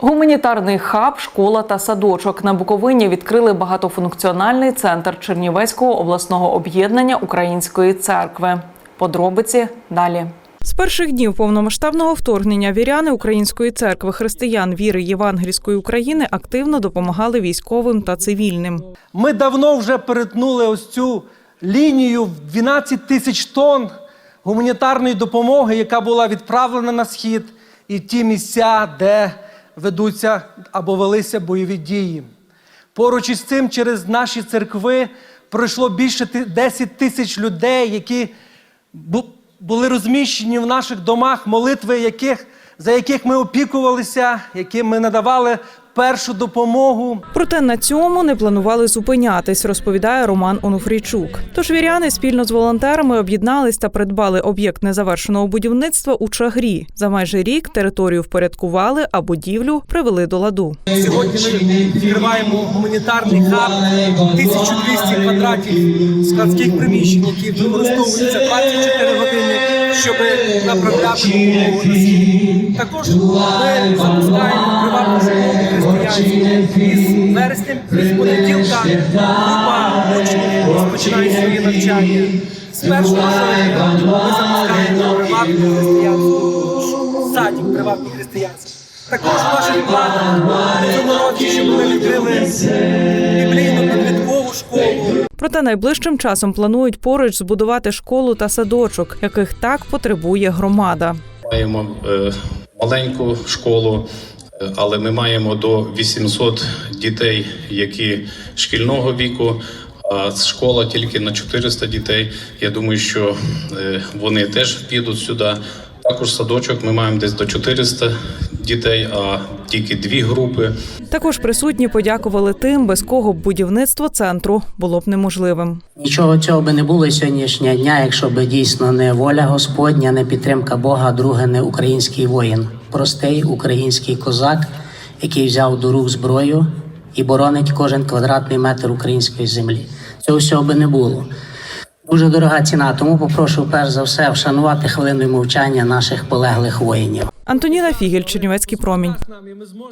Гуманітарний хаб, школа та садочок на Буковині відкрили багатофункціональний центр Чернівецького обласного об'єднання Української церкви. Подробиці далі. З перших днів повномасштабного вторгнення віряни Української церкви християн віри Євангельської України активно допомагали військовим та цивільним. Ми давно вже перетнули ось цю лінію в 12 тисяч тонн гуманітарної допомоги, яка була відправлена на схід, і ті місця, де ведуться або велися бойові дії. Поруч із цим через наші церкви пройшло більше ти- 10 тисяч людей, які були розміщені в наших домах, молитви яких, за яких ми опікувалися, яким ми надавали першу допомогу. Проте на цьому не планували зупинятись, розповідає Роман Онуфрійчук. Тож віряни спільно з волонтерами об'єднались та придбали об'єкт незавершеного будівництва у Чагрі. За майже рік територію впорядкували, а будівлю привели до ладу. Сьогодні ми відкриваємо гуманітарний хаб 1200 квадратів складських приміщень, які використовуються 24 години, щоб направляти допомогу на. Також ми запускаємо приватну школу християнську. Із вересня, з понеділка група учнів розпочинає своє навчання. З першого жовтня ми запускаємо приватну християнську садик, приватний християнський. Також в наших планах в цьому році, щоб ми відкрили біблійну. Проте найближчим часом планують поруч збудувати школу та садочок, яких так потребує громада. Маємо е, маленьку школу, е, але ми маємо до 800 дітей, які шкільного віку. А школа тільки на 400 дітей. Я думаю, що е, вони теж підуть сюди. Також садочок ми маємо десь до 400 дітей, а тільки дві групи. Також присутні подякували тим, без кого б будівництво центру було б неможливим. Нічого цього би не було сьогоднішнього дня, якщо би дійсно не воля Господня, не підтримка Бога, друге не український воїн, простий український козак, який взяв до рук зброю і боронить кожен квадратний метр української землі. Цього всього би не було. Дуже дорога ціна, тому попрошу перш за все вшанувати хвилиною мовчання наших полеглих воїнів. Антоніна Фігель, Чернівецький промінь.